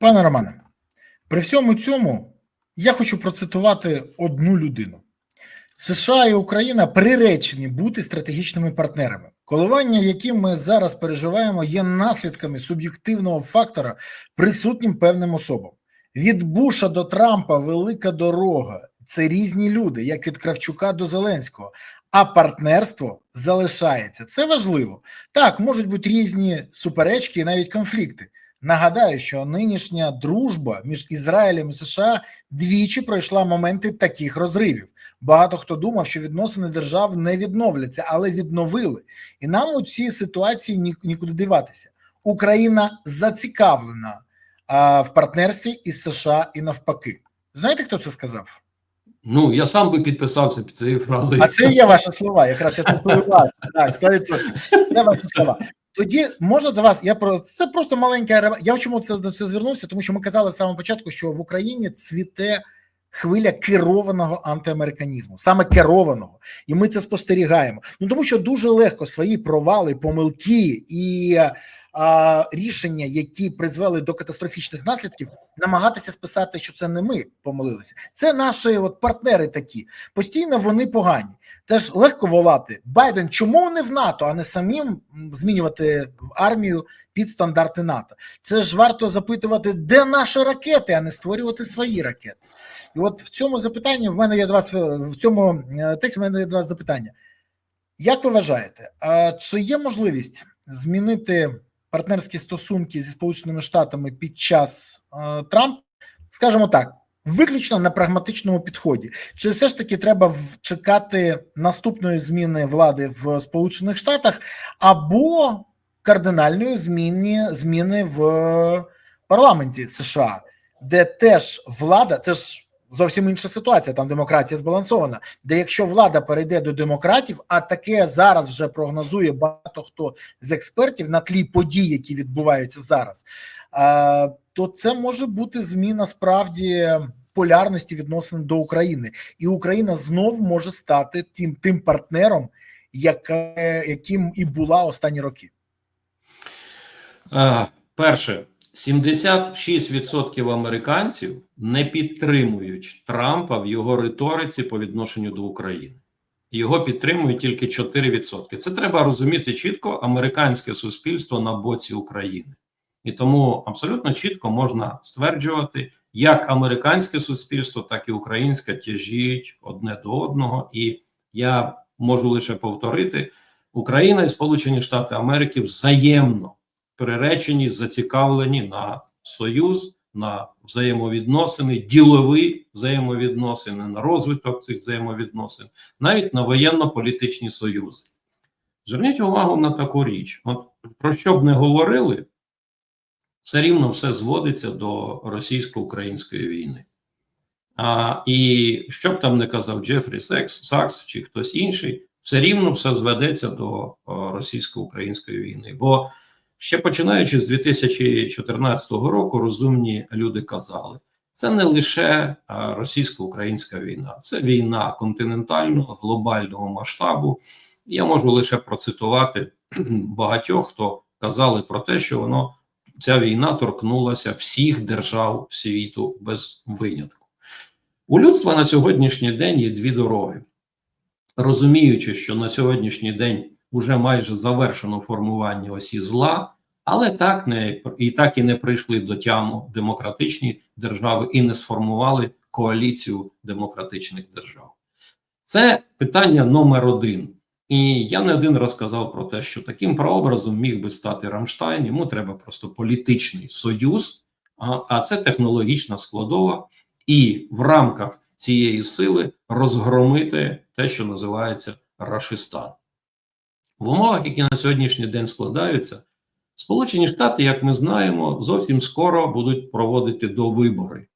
Пане Романе, при всьому цьому я хочу процитувати одну людину. США і Україна приречені бути стратегічними партнерами. Коливання, які ми зараз переживаємо, є наслідками суб'єктивного фактора, присутнім певним особам. Від Буша до Трампа велика дорога. Це різні люди, як від Кравчука до Зеленського. А партнерство залишається. Це важливо. Так, можуть бути різні суперечки і навіть конфлікти. Нагадаю, що нинішня дружба між Ізраїлем і США двічі пройшла моменти таких розривів. Багато хто думав, що відносини держав не відновляться, але відновили. І нам у цій ситуації нікуди диватися. Україна зацікавлена а, в партнерстві із США і навпаки. Знаєте, хто це сказав? Ну, я сам би підписався під цією фразою. А це є ваші слова. Якраз я вас. Так, 100%. Це ваші слова. Тоді можна до вас. Я про це просто маленька Я чому це до це звернувся? Тому що ми казали з самого початку, що в Україні цвіте хвиля керованого антиамериканізму, саме керованого, і ми це спостерігаємо. Ну тому що дуже легко свої провали, помилки і рішення, які призвели до катастрофічних наслідків, намагатися списати, що це не ми помилилися. Це наші от партнери такі постійно вони погані. Теж легко волати Байден, чому не в НАТО, а не самим змінювати армію під стандарти НАТО. Це ж варто запитувати, де наші ракети, а не створювати свої ракети. І от в цьому запитанні в мене є до вас в цьому тексті. В мене є до вас запитання. Як ви вважаєте, а чи є можливість змінити партнерські стосунки зі Сполученими Штатами під час е, Трампа, скажімо так, виключно на прагматичному підході? Чи все ж таки треба чекати наступної зміни влади в Сполучених Штатах або кардинальної зміни, зміни в парламенті США, де теж влада, це ж зовсім інша ситуація. Там демократія збалансована. Де якщо влада перейде до демократів, а таке зараз вже прогнозує багато хто з експертів на тлі подій, які відбуваються зараз, то це може бути зміна справді. Полярності відносин до України, і Україна знов може стати тим тим партнером, яке, яким і була останні роки. Перше, 76% американців не підтримують Трампа в його риториці по відношенню до України. Його підтримують тільки 4%. Це треба розуміти чітко американське суспільство на боці України. І тому абсолютно чітко можна стверджувати, як американське суспільство, так і українське тяжіють одне до одного. І я можу лише повторити: Україна і Сполучені Штати Америки взаємно приречені, зацікавлені на союз, на взаємовідносини, ділові взаємовідносини, на розвиток цих взаємовідносин, навіть на воєнно-політичні союзи. Зверніть увагу на таку річ: от про що б не говорили, все рівно все зводиться до російсько-української війни. А, І що б там не казав Джефрі Секс, Сакс чи хтось інший, все рівно все зведеться до російсько-української війни. Бо Ще починаючи з 2014 року, розумні люди казали, це не лише російсько-українська війна, це війна континентального глобального масштабу. Я можу лише процитувати багатьох, хто казали про те, що воно ця війна торкнулася всіх держав світу без винятку. У людства на сьогоднішній день є дві дороги, розуміючи, що на сьогоднішній день уже майже завершено формування осі зла, але так не і так і не прийшли до тяму демократичні держави і не сформували коаліцію демократичних держав. Це питання номер один. І я не один раз казав про те, що таким прообразом міг би стати Рамштайн. Йому треба просто політичний союз, а, це технологічна складова, і в рамках цієї сили розгромити те, що називається Рашистан. В умовах, які на сьогоднішній день складаються, Сполучені Штати, як ми знаємо, зовсім скоро будуть проводити до вибори.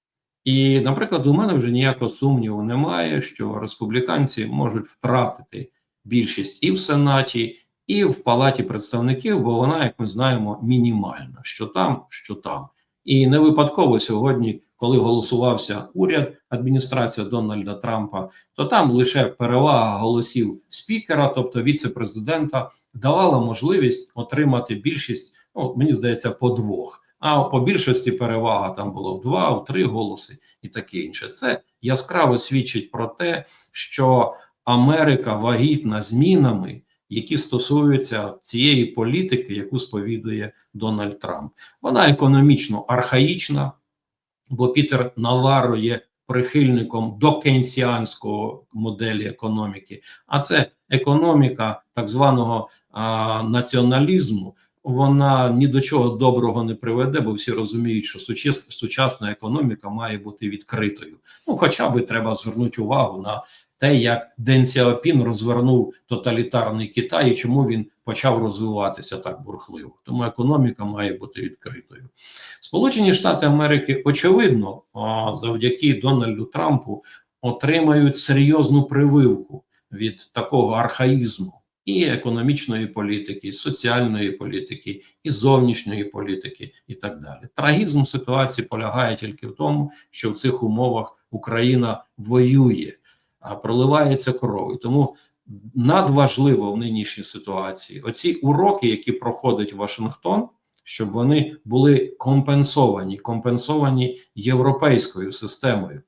І, наприклад, у мене вже ніякого сумніву немає, що республіканці можуть втратити більшість і в Сенаті, і в Палаті представників, бо вона, як ми знаємо, мінімальна: що там, що там. І не випадково сьогодні, коли голосувався уряд адміністрація Дональда Трампа, то там лише перевага голосів спікера, тобто віце-президента, давала можливість отримати більшість. Ну мені здається, по двох. А по більшості перевага там було в два, в три голоси і таке інше. Це яскраво свідчить про те, що Америка вагітна змінами, які стосуються цієї політики, яку сповідує Дональд Трамп. Вона економічно архаїчна, бо Пітер Наваро є прихильником до кейнсіанського моделі економіки, а це економіка так званого а, націоналізму. Вона ні до чого доброго не приведе, бо всі розуміють, що сучасна економіка має бути відкритою. Ну, хоча би треба звернути увагу на те, як Ден Сяопін розвернув тоталітарний Китай і чому він почав розвиватися так бурхливо. Тому економіка має бути відкритою. Сполучені Штати Америки, очевидно, завдяки Дональду Трампу отримають серйозну прививку від такого архаїзму і економічної політики, і соціальної політики, і зовнішньої політики, і так далі. Трагізм ситуації полягає тільки в тому, що в цих умовах Україна воює, а проливається кров. І тому надважливо в нинішній ситуації оці уроки, які проходить Вашингтон, щоб вони були компенсовані, компенсовані європейською системою.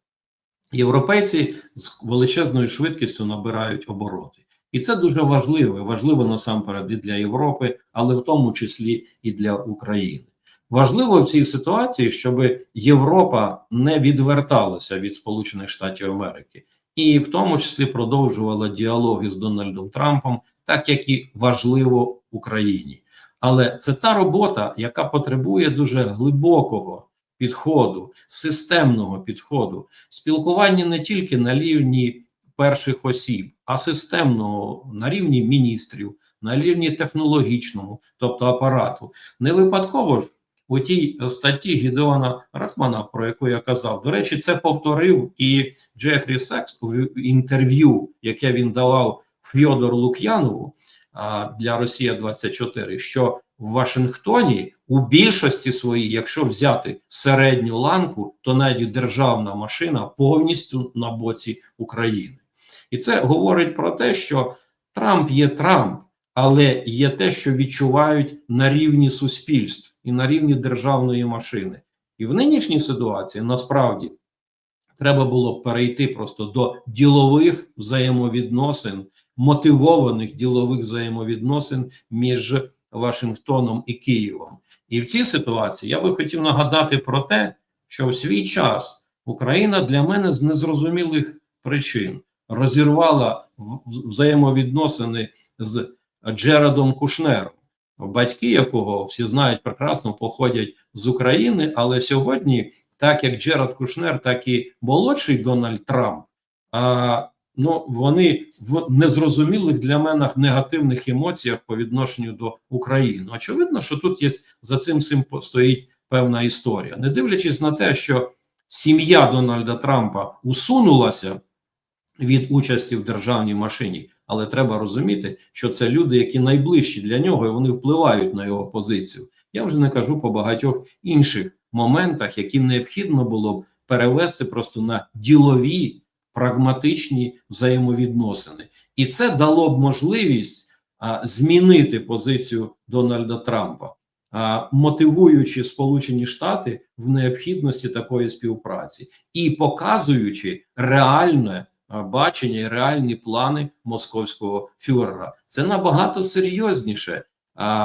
Європейці з величезною швидкістю набирають обороти. І це дуже важливо, важливо насамперед і для Європи, але в тому числі і для України. Важливо в цій ситуації, щоб Європа не відверталася від Сполучених Штатів Америки, і в тому числі продовжувала діалоги з Дональдом Трампом, так як і важливо Україні. Але це та робота, яка потребує дуже глибокого підходу, системного підходу, спілкування не тільки на рівні перших осіб, а системного на рівні міністрів, на рівні технологічному, тобто апарату. Не випадково ж у тій статті Гідеона Рахмана, про яку я казав, до речі, це повторив і Джефрі Секс у інтерв'ю, яке він давав Фьодор Лук'янову для Росія 24 що в Вашингтоні у більшості своїй, якщо взяти середню ланку, то навіть державна машина повністю на боці України. І це говорить про те, що Трамп є Трамп, але є те, що відчувають на рівні суспільств і на рівні державної машини. І в нинішній ситуації насправді треба було перейти просто до ділових взаємовідносин, мотивованих ділових взаємовідносин між Вашингтоном і Києвом. І в цій ситуації я би хотів нагадати про те, що в свій час Україна для мене з незрозумілих причин розірвала взаємовідносини з Джерадом Кушнером, батьки якого всі знають прекрасно, походять з України. Але сьогодні, так як Джерад Кушнер, так і молодший Дональд Трамп, а, ну вони в незрозумілих для мене негативних емоціях по відношенню до України. Очевидно, що тут є за цим цим стоїть певна історія, не дивлячись на те, що сім'я Дональда Трампа усунулася від участі в державній машині, але треба розуміти, що це люди, які найближчі для нього, і вони впливають на його позицію. Я вже не кажу по багатьох інших моментах, які необхідно було б перевести просто на ділові прагматичні взаємовідносини, і це дало б можливість а, змінити позицію Дональда Трампа, мотивуючи Сполучені Штати в необхідності такої співпраці і показуючи реальне бачення і реальні плани московського фюрера. Це набагато серйозніше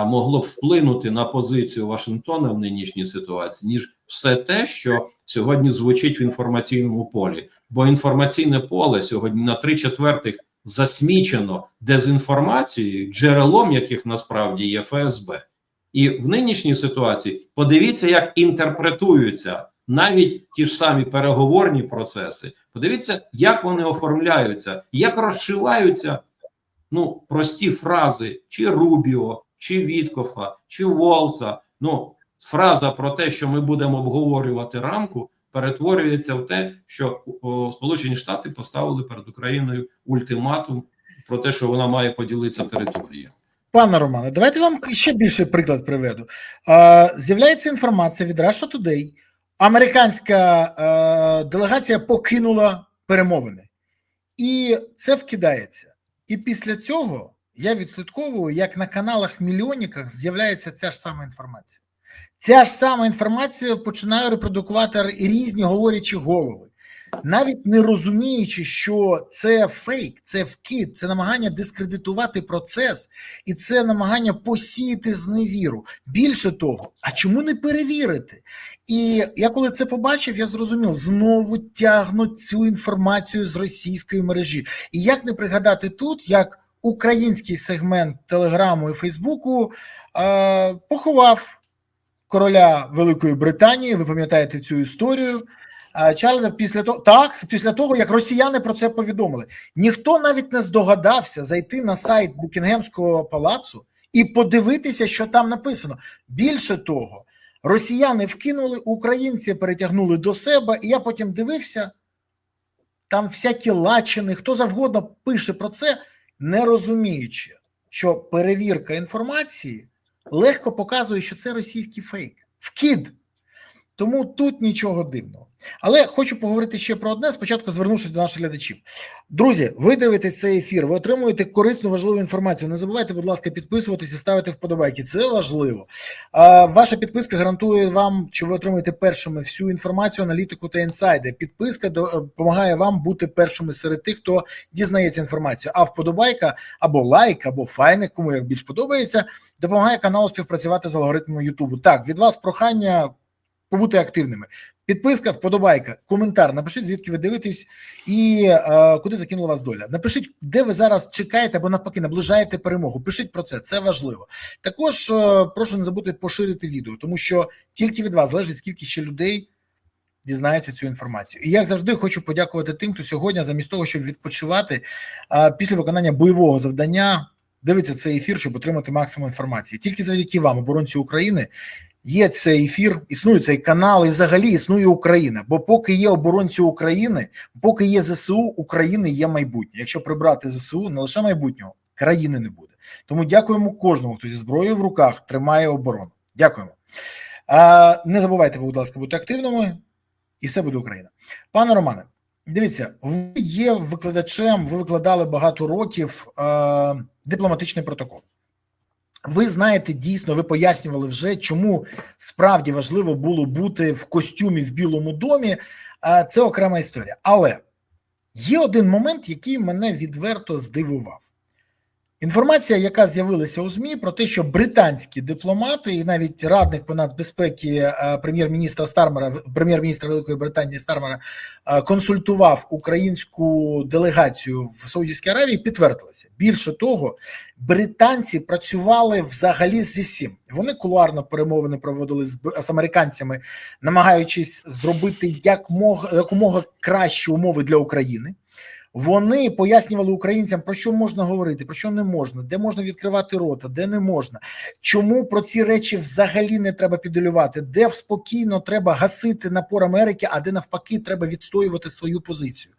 могло б вплинути на позицію Вашингтона в нинішній ситуації, ніж все те, що сьогодні звучить в інформаційному полі. Бо інформаційне поле сьогодні на три четвертих засмічено дезінформацією, джерелом яких насправді є ФСБ. І в нинішній ситуації подивіться, як інтерпретуються навіть ті ж самі переговорні процеси. Подивіться, як вони оформляються, як розшиваються ну, прості фрази чи Рубіо, чи Віткофа, чи Волца. Ну, фраза про те, що ми будемо обговорювати рамку, перетворюється в те, що о, Сполучені Штати поставили перед Україною ультиматум про те, що вона має поділитися територією. Пане Романе, давайте вам ще більший приклад приведу. З'являється інформація від Russia Today. Американська е, делегація покинула перемовини, і це вкидається. І після цього я відслідковую, як на каналах мільйонниках з'являється ця ж сама інформація. ця ж сама інформація починає репродукувати різні говорячі голови, навіть не розуміючи, що це фейк, це вкид, це намагання дискредитувати процес, і це намагання посіяти зневіру. Більше того, а чому не перевірити? І я коли це побачив, я зрозумів, знову тягнуть цю інформацію з російської мережі. І як не пригадати тут, як український сегмент Телеграму і Фейсбуку е, поховав короля Великої Британії. Ви пам'ятаєте цю історію? Е, Чарльза після того, так, після того, як росіяни про це повідомили, ніхто навіть не здогадався зайти на сайт Букінгемського палацу і подивитися, що там написано. Більше того, росіяни вкинули, українці перетягнули до себе, і я потім дивився. Там всякі лачини, хто завгодно пише про це, не розуміючи, що перевірка інформації легко показує, що це російський фейк, вкид. Тому тут нічого дивного. Але хочу поговорити ще про одне. Спочатку звернувшись до наших глядачів. Друзі, ви дивитесь цей ефір, ви отримуєте корисну важливу інформацію. Не забувайте, будь ласка, підписуватися, ставити вподобайки. Це важливо. А, ваша підписка гарантує вам, що ви отримуєте першими всю інформацію, аналітику та інсайди. Підписка допомагає вам бути першими серед тих, хто дізнається інформацію. А вподобайка або лайк, або файник, кому як більш подобається, допомагає каналу співпрацювати з алгоритмами Ютубу. Так, від вас прохання побути активними. Підписка, вподобайка, коментар. Напишіть, звідки ви дивитесь і е, куди закинула вас доля. Напишіть, де ви зараз чекаєте або навпаки наближаєте перемогу. Пишіть про це, це важливо. Також е, прошу не забути поширити відео, тому що тільки від вас залежить, скільки ще людей дізнається цю інформацію. І як завжди, хочу подякувати тим, хто сьогодні, замість того, щоб відпочивати е, після виконання бойового завдання, дивиться цей ефір, щоб отримати максимум інформації. Тільки завдяки вам, оборонці України. Є цей ефір, існує цей канал, і взагалі існує Україна. Бо поки є оборонці України, поки є ЗСУ, України є майбутнє. Якщо прибрати ЗСУ, не лише майбутнього, країни не буде. Тому дякуємо кожному, хто зі зброєю в руках тримає оборону. Дякуємо. А, не забувайте, будь ласка, бути активними, і все буде Україна. Пане Романе, дивіться, ви є викладачем, ви викладали багато років е, дипломатичний протокол. Ви знаєте дійсно, ви пояснювали вже, чому справді важливо було бути в костюмі в Білому домі. Це окрема історія. Але є один момент, який мене відверто здивував. Інформація, яка з'явилася у ЗМІ, про те, що британські дипломати і навіть радник по нацбезпеки е, прем'єр-міністра Стармера, прем'єр-міністра Великої Британії Стармера, е, консультував українську делегацію в Саудівській Аравії, підтвердилося. Більше того, британці працювали взагалі зі всім. Вони кулуарно перемовини проводили з американцями, намагаючись зробити як мог, якомога кращі умови для України. Вони пояснювали українцям, про що можна говорити, про що не можна, де можна відкривати рота, де не можна, чому про ці речі взагалі не треба підолювати, де спокійно треба гасити напор Америки, а де навпаки треба відстоювати свою позицію.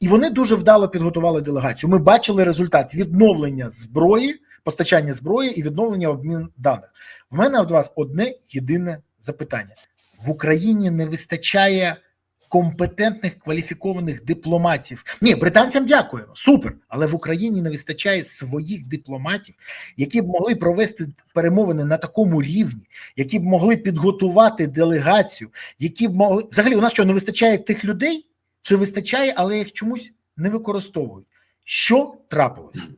І вони дуже вдало підготували делегацію. Ми бачили результат відновлення зброї, постачання зброї і відновлення обмін даних. В мене від вас одне єдине запитання: в Україні не вистачає компетентних кваліфікованих дипломатів. Ні, британцям дякуємо, супер. Але в Україні не вистачає своїх дипломатів, які б могли провести перемовини на такому рівні, які б могли підготувати делегацію, які б могли взагалі у нас що не вистачає тих людей, чи вистачає, але їх чомусь не використовують. Що трапилось?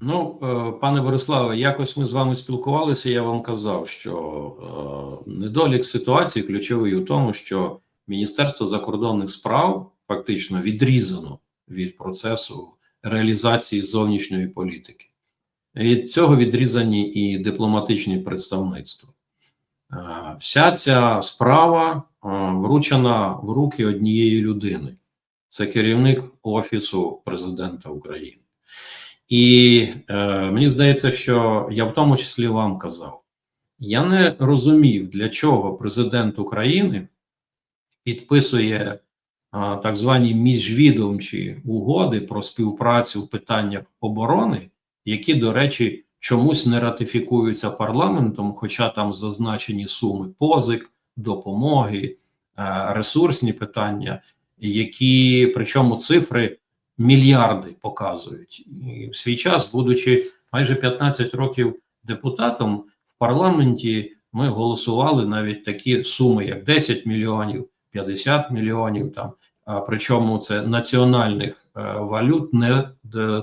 Ну, е, пане Бориславе, якось ми з вами спілкувалися. Я вам казав, що е, недолік ситуації ключовий у тому, що Міністерство закордонних справ фактично відрізано від процесу реалізації зовнішньої політики. Від цього відрізані і дипломатичні представництва. Е, Вся ця справа е, вручена в руки однієї людини. Це керівник Офісу президента України. І е, мені здається, що я в тому числі вам казав: я не розумів, для чого президент України підписує а, так звані міжвідомчі угоди про співпрацю в питаннях оборони, які, до речі, чомусь не ратифікуються парламентом, хоча там зазначені суми позик, допомоги, е, ресурсні питання, які причому цифри мільярди показують. І в свій час, будучи майже 15 років депутатом в парламенті, ми голосували навіть такі суми, як 10 мільйонів, 50 мільйонів. Там а причому це національних е, валют, не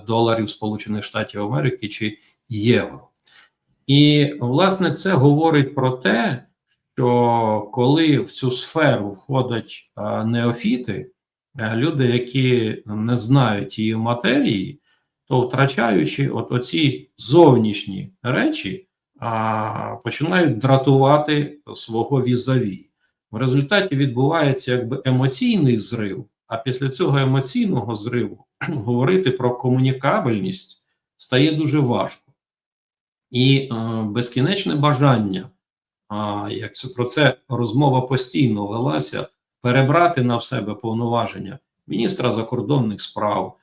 доларів Сполучених Штатів Америки чи євро. І власне це говорить про те, що коли в цю сферу входять неофіти, е, люди, які не знають її матерії, то втрачаючи от оці зовнішні речі, починають дратувати свого візаві. В результаті відбувається якби емоційний зрив, а після цього емоційного зриву говорити про комунікабельність стає дуже важко. І е, безкінечне бажання, а, як це про це розмова постійно велася, перебрати на себе повноваження міністра закордонних справ,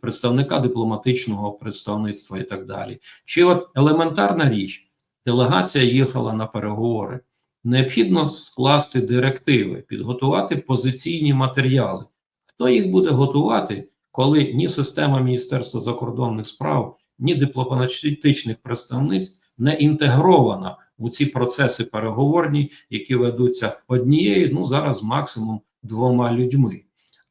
представника дипломатичного представництва і так далі. Чи от елементарна річ, делегація їхала на переговори. Необхідно скласти директиви, підготувати позиційні матеріали. Хто їх буде готувати, коли ні система Міністерства закордонних справ, ні дипломатичних представництв не інтегрована у ці процеси переговорні, які ведуться однією, ну зараз максимум двома людьми.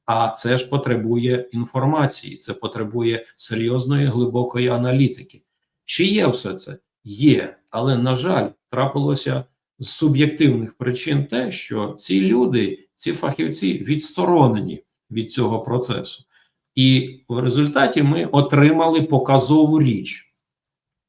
А це ж потребує інформації, це потребує серйозної глибокої аналітики. Чи є все це? Є, але на жаль, трапилося з суб'єктивних причин те, що ці люди, ці фахівці відсторонені від цього процесу. І в результаті ми отримали показову річ.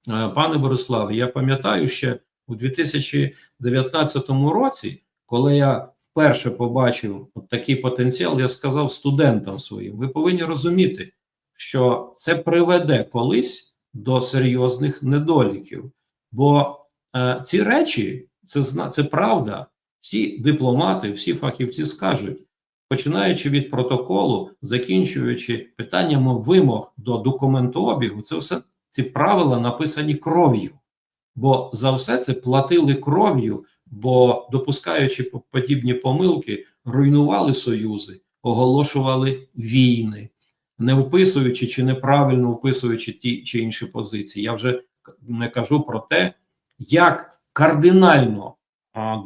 Е, Пане Бориславе, я пам'ятаю ще у 2019 році, коли я вперше побачив от такий потенціал, я сказав студентам своїм: ви повинні розуміти, що це приведе колись до серйозних недоліків. Бо е, ці речі, це це правда. Всі дипломати, всі фахівці скажуть, починаючи від протоколу, закінчуючи питаннями вимог до документообігу, це все ці правила написані кров'ю. Бо за все це платили кров'ю, бо допускаючи подібні помилки, руйнували союзи, оголошували війни, не вписуючи чи неправильно вписуючи ті чи інші позиції. Я вже не кажу про те, як кардинально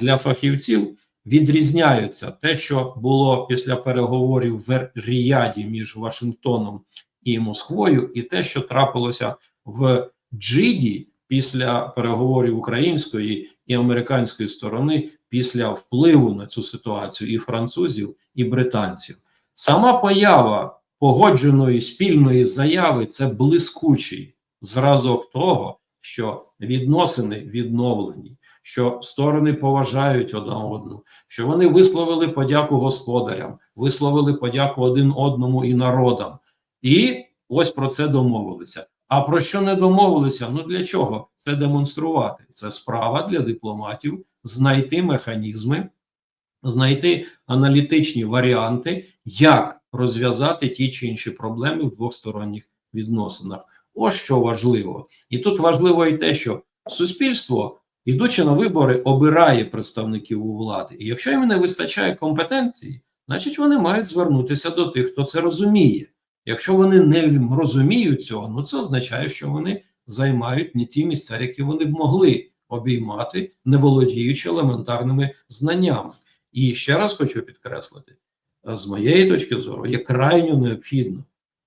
для фахівців відрізняються те, що було після переговорів в Ріяді між Вашингтоном і Москвою, і те, що трапилося в Джиді після переговорів української і американської сторони після впливу на цю ситуацію і французів, і британців. Сама поява погодженої спільної заяви це блискучий зразок того, що відносини відновлені, що сторони поважають одна одну, що вони висловили подяку господарям, висловили подяку один одному і народам, і ось про це домовилися. А про що не домовилися? Ну для чого це демонструвати? Це справа для дипломатів знайти механізми, знайти аналітичні варіанти, як розв'язати ті чи інші проблеми в двосторонніх відносинах. Ось що важливо, і тут важливо і те, що суспільство, ідучи на вибори, обирає представників у влади. І якщо їм не вистачає компетенції, значить вони мають звернутися до тих, хто це розуміє. Якщо вони не розуміють цього, ну це означає, що вони займають не ті місця, які вони б могли обіймати, не володіючи елементарними знаннями. І ще раз хочу підкреслити: з моєї точки зору, є крайньо необхідно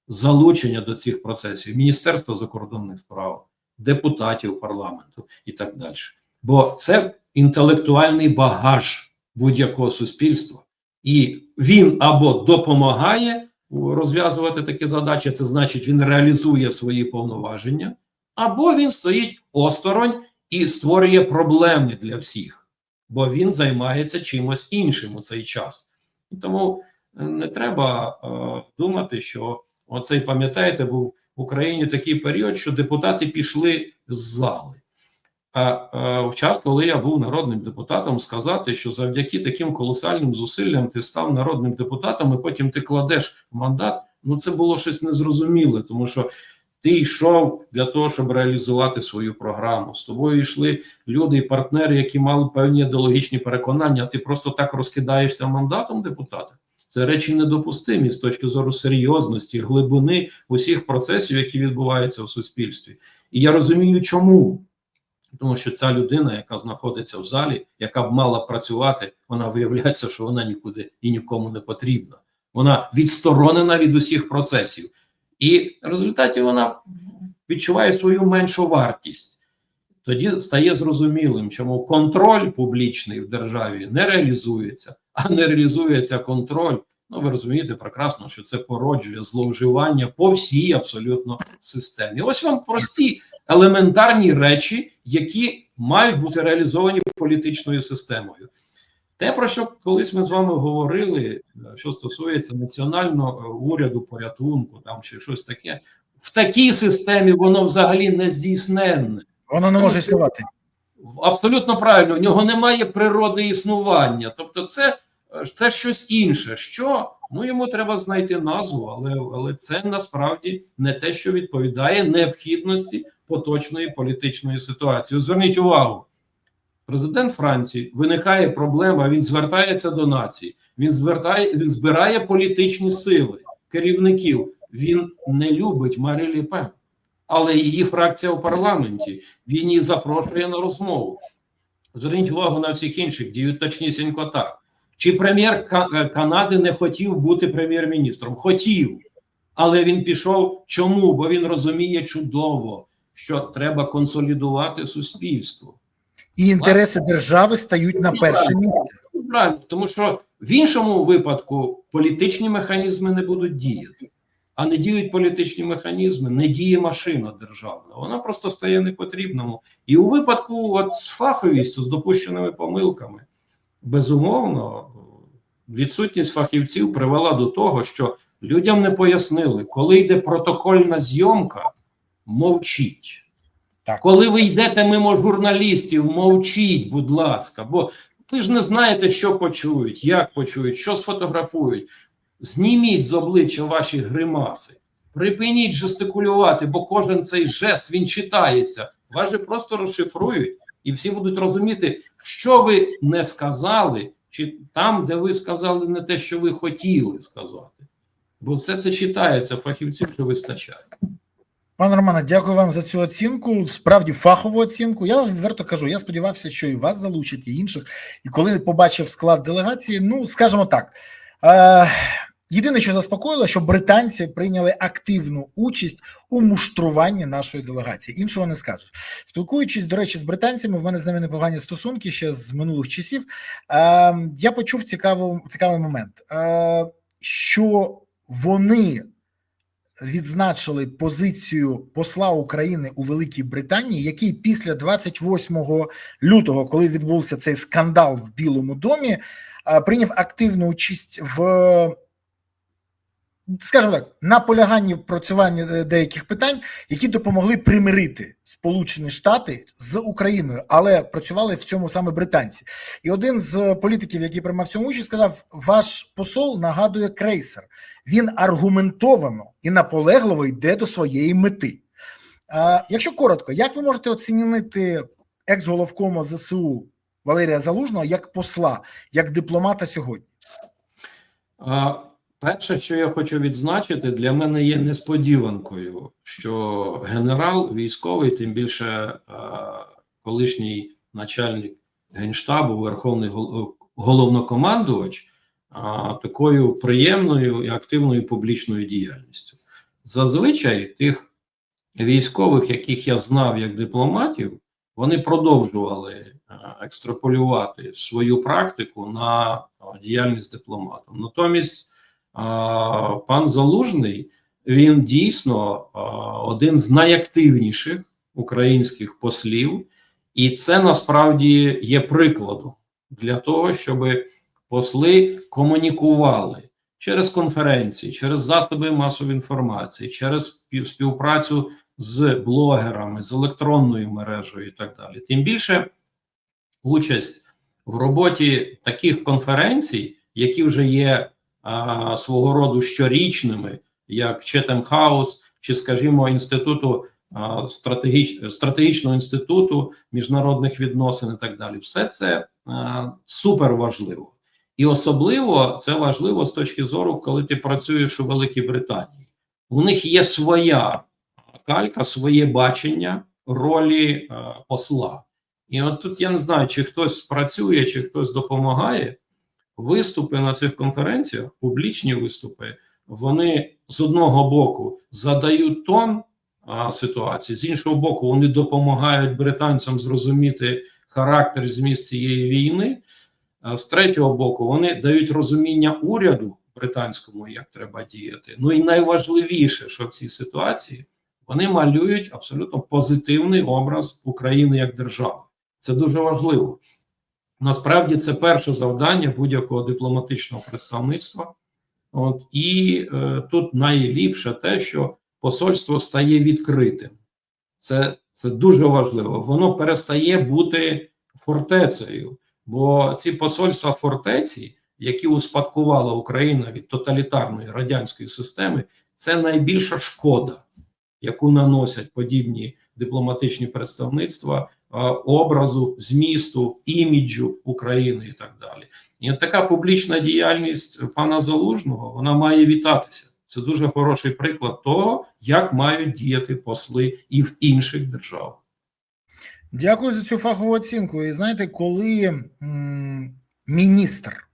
залучення до цих процесів Міністерства закордонних справ, депутатів парламенту і так далі. Бо це інтелектуальний багаж будь-якого суспільства, і він або допомагає розв'язувати такі задачі, це значить, він реалізує свої повноваження, або він стоїть осторонь і створює проблеми для всіх, бо він займається чимось іншим у цей час. І тому е, не треба е, думати, що оцей, пам'ятаєте, був в Україні такий період, що депутати пішли з зали. А в час, коли я був народним депутатом, сказати, що завдяки таким колосальним зусиллям ти став народним депутатом, і потім ти кладеш мандат. Ну це було щось незрозуміле, тому що ти йшов для того, щоб реалізувати свою програму. З тобою йшли люди і партнери, які мали певні ідеологічні переконання. А ти просто так розкидаєшся мандатом депутата. Це речі недопустимі з точки зору серйозності, глибини усіх процесів, які відбуваються в суспільстві. І я розумію, чому. Тому що ця людина, яка знаходиться в залі, яка б мала працювати, вона виявляється, що вона нікуди і нікому не потрібна. Вона відсторонена від усіх процесів, і в результаті вона відчуває свою меншу вартість. Тоді стає зрозумілим, чому контроль публічний в державі не реалізується, а не реалізується контроль. Ну, ви розумієте прекрасно, що це породжує зловживання по всій абсолютно системі. Ось вам прості елементарні речі, які мають бути реалізовані політичною системою. Те, про що колись ми з вами говорили, що стосується національного уряду порятунку, там чи щось таке, в такій системі воно взагалі не здійсненне. Воно не може існувати. Абсолютно правильно, в нього немає природи існування. Тобто, це, це щось інше. Що? Ну йому треба знайти назву, але, але це насправді не те, що відповідає необхідності поточної політичної ситуації. Зверніть увагу, президент Франції виникає проблема. Він звертається до нації, він звертає, він збирає політичні сили, керівників. Він не любить Марі Лі Пен, але її фракція у парламенті. Він її запрошує на розмову. Зверніть увагу на всіх інших, діють точнісінько так. Чи прем'єр Канади не хотів бути прем'єр-міністром? Хотів, але він пішов. Чому? Бо він розуміє чудово, що треба консолідувати суспільство. І інтереси держави стають на перше місце. Правильно, тому що в іншому випадку політичні механізми не будуть діяти. А не діють політичні механізми, не діє машина державна. Вона просто стає непотрібному. І у випадку от з фаховістю, з допущеними помилками, безумовно, відсутність фахівців привела до того, що людям не пояснили, коли йде протокольна зйомка, мовчіть. Так. Коли ви йдете мимо журналістів, мовчіть, будь ласка, бо ви ж не знаєте, що почують, як почують, що сфотографують. Зніміть з обличчя ваші гримаси, припиніть жестикулювати, бо кожен цей жест він читається. Вас же просто розшифрують, і всі будуть розуміти, що ви не сказали, чи там, де ви сказали не те, що ви хотіли сказати. Бо все це читається, фахівців вже вистачає. Пане Романе, дякую вам за цю оцінку. Справді фахову оцінку. Я вам відверто кажу. Я сподівався, що і вас залучать, і інших. І коли побачив склад делегації, ну скажімо так. Е, єдине, що заспокоїло, що британці прийняли активну участь у муштруванні нашої делегації. Іншого не скажеш. Спілкуючись, до речі, з британцями, в мене з ними непогані стосунки ще з минулих часів. Е, я почув цікаву, цікавий момент, е, що вони відзначили позицію посла України у Великій Британії, який після 28 лютого, коли відбувся цей скандал в Білому домі, а, прийняв активну участь в. Скажімо так, наполяганні працювання е, деяких питань, які допомогли примирити Сполучені Штати з Україною, але працювали в цьому саме британці. І один з політиків, який приймав цьому участь, сказав: ваш посол нагадує крейсер. Він аргументовано і наполегливо йде до своєї мети. А, якщо коротко, як ви можете оцінити екс-головкома ЗСУ Валерія Залужного як посла, як дипломата сьогодні? Перше, що я хочу відзначити, для мене є несподіванкою, що генерал військовий, тим більше колишній начальник генштабу, верховний головнокомандувач, такою приємною і активною публічною діяльністю. Зазвичай тих військових, яких я знав як дипломатів, вони продовжували екстраполювати свою практику на діяльність дипломатом. Натомість пан Залужний він дійсно один з найактивніших українських послів, і це насправді є прикладом для того, щоб посли комунікували через конференції, через засоби масової інформації, через спів- співпрацю з блогерами, з електронною мережею і так далі. Тим більше участь в роботі таких конференцій, які вже є а, свого роду щорічними, як Chatham House, чи, скажімо, інституту стратегіч, стратегічного інституту міжнародних відносин і так далі. Все це супер важливо. І особливо це важливо з точки зору, коли ти працюєш у Великій Британії. У них є своя калька, своє бачення ролі посла. І от тут я не знаю, чи хтось працює, чи хтось допомагає. Виступи на цих конференціях, публічні виступи, вони з одного боку задають тон а, ситуації, з іншого боку, вони допомагають британцям зрозуміти характер зміст цієї війни. А з третього боку, вони дають розуміння уряду британському, як треба діяти. Ну і найважливіше, що в цій ситуації вони малюють абсолютно позитивний образ України як держави. Це дуже важливо. Насправді це перше завдання будь-якого дипломатичного представництва. От і е, тут найліпше те, що посольство стає відкритим. Це, Це дуже важливо. Воно перестає бути фортецею, бо ці посольства фортеці, які успадкувала Україна від тоталітарної радянської системи, це найбільша шкода, яку наносять подібні дипломатичні представництва образу, змісту, іміджу України і так далі. І от така публічна діяльність пана Залужного вона має вітатися. Це дуже хороший приклад того, як мають діяти посли і в інших державах. Дякую за цю фахову оцінку. І знаєте, коли міністр,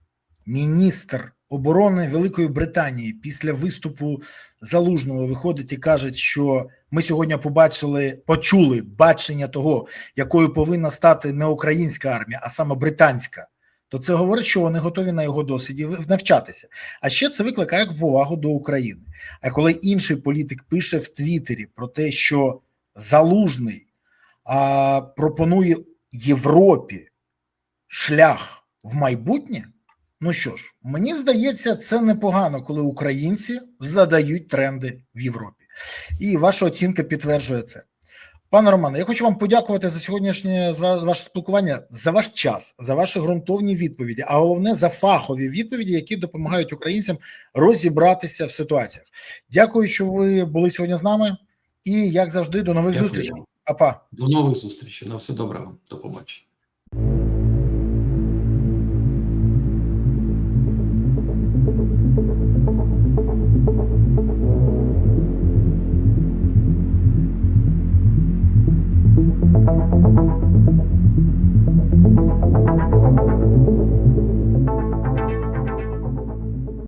міністр оборони Великої Британії після виступу залужного виходить і каже, що ми сьогодні побачили, почули бачення того, якою повинна стати не українська армія, а саме британська. То це говорить, що вони готові на його досвіді навчатися. А ще це викликає повагу до України. А коли інший політик пише в Твіттері про те, що залужний а, пропонує Європі шлях в майбутнє, Ну що ж, мені здається, це непогано, коли українці задають тренди в Європі, і ваша оцінка підтверджує це. Пане Романе, я хочу вам подякувати за сьогоднішнє ваше спілкування, за ваш час, за ваші ґрунтовні відповіді, а головне за фахові відповіді, які допомагають українцям розібратися в ситуаціях. Дякую, що ви були сьогодні з нами, і як завжди, до нових Дякую. зустрічей. Апа. До нових зустрічей. На все добре. До побачення. Thank you.